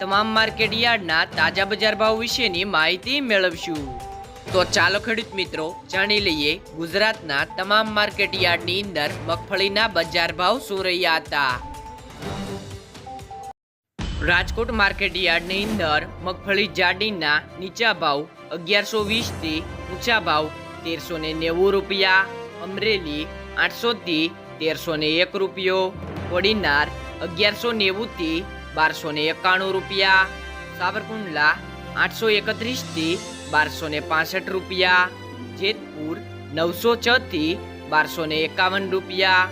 તમામ માર્કેટ યાર્ડના તાજા બજાર ભાવ વિશેની માહિતી મેળવશું. તો ચાલો ખેડૂત મિત્રો, જાણી લઈએ ગુજરાતના તમામ માર્કેટ યાર્ડની અંદર મગફળીના બજાર ભાવ શું રહ્યા હતા. રાજકોટ માર્કેટ યાર્ડની અંદર મગફળી જાડીના નીચા ભાવ અગિયારસો વીસથી ઊંચા ભાવ તેરસો ને નેવું રૂપિયા, અમરેલી આઠસોથી તેરસો ને એક રૂપિયો, કોડીનાર અગિયારસો નેવુંથી બારસો ને એકાણું રૂપિયા, સાવરકુંડલા આઠસો એકત્રીસથી બારસો ને પાસઠ રૂપિયા, જેતપુર નવસો છથી બારસો ને એકાવન રૂપિયા,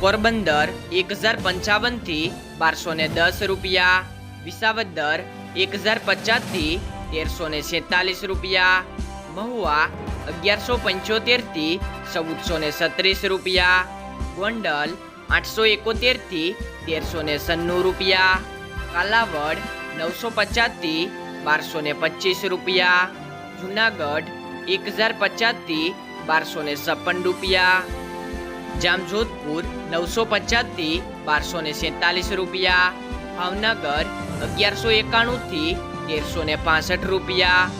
પોરબંદર એક હજાર પંચાવનથી બારસો ને દસ રૂપિયા, વિસાવદર એક હજાર પચાસથી તેરસો ને છેતાલીસ રૂપિયા, મહુવા અગિયારસો પંચોતેરથી ચૌદસો ને સત્રીસ રૂપિયા, ગોંડલ આઠસો એકોતેરથી તેરસો ને સન્નું રૂપિયા. કાલાવડ નવસો પચાસથી બારસો ને પચીસ રૂપિયા. જુનાગઢ એક હજાર પચાસથી બારસો ને છપ્પન રૂપિયા. જામજોધપુર નવસો પચાસથી બારસો ને સેતાલીસ રૂપિયા. ભાવનગર અગિયારસો એકાણુંથી તેરસો ને પાસઠ રૂપિયા.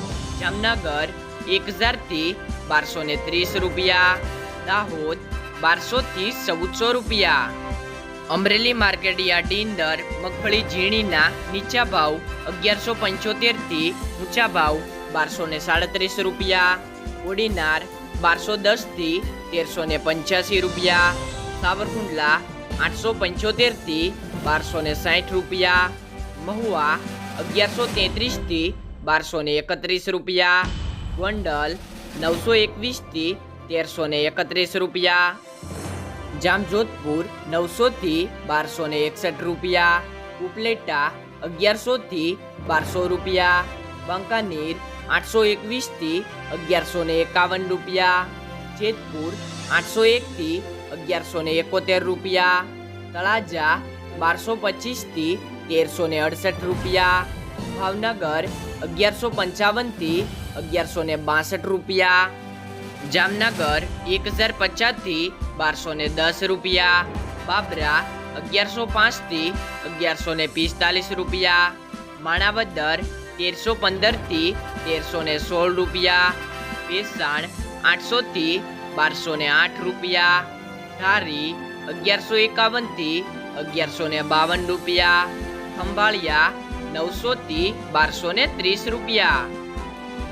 જામનગર એક હજારથી બારસો ને ત્રીસ રૂપિયા. દાહોદ બારસોથી ચૌદસો રૂપિયા. અમરેલી માર્કેટ યાર્ડની મગફળી ઝીણીના નીચા ભાવ અગિયારસો પંચોતેરથી ઊંચા ભાવ બારસો ને સાડત્રીસ રૂપિયા. ઓડીનાર બારસો દસથી તેરસો ને પંચ્યાસી રૂપિયા. સાવરકુંડલા આઠસો પંચોતેરથી બારસો ને સાઠ રૂપિયા. મહુવા અગિયારસો તેત્રીસથી બારસો ને એકત્રીસ રૂપિયા. ગોંડલ નવસો એકવીસથી તેરસો ને એકત્રીસ રૂપિયા. જામજોધપુર નવસોથી બારસો ને એકસઠ રૂપિયા. ઉપલેટા અગિયારસોથી બારસો રૂપિયા. બંકાનેર આઠસો એકવીસથી અગિયારસો ને એકાવન રૂપિયા. જેતપુર આઠસો એકથી અગિયારસો ને એકોતેર રૂપિયા. તળાજા બારસો પચીસથી તેરસો ને અડસઠ રૂપિયા. ભાવનગર અગિયારસો પંચાવનથી અગિયારસો ને બાસઠ રૂપિયા. જામનગર એક હજાર પચાસથી બારસો ને દસ રૂપિયા. બાબરા અગિયારસો પાંચથી અગિયારસો ને પિસ્તાલીસ રૂપિયા. માણાવદર તેરસો પંદરથી તેરસો ને સોળ રૂપિયા. ભેસાણ આઠસોથી બારસો ને આઠ રૂપિયા. ધારી અગિયારસો એકાવનથી અગિયારસો ને બાવન રૂપિયા. ખંભાળિયા નવસોથી બારસો ને ત્રીસ રૂપિયા.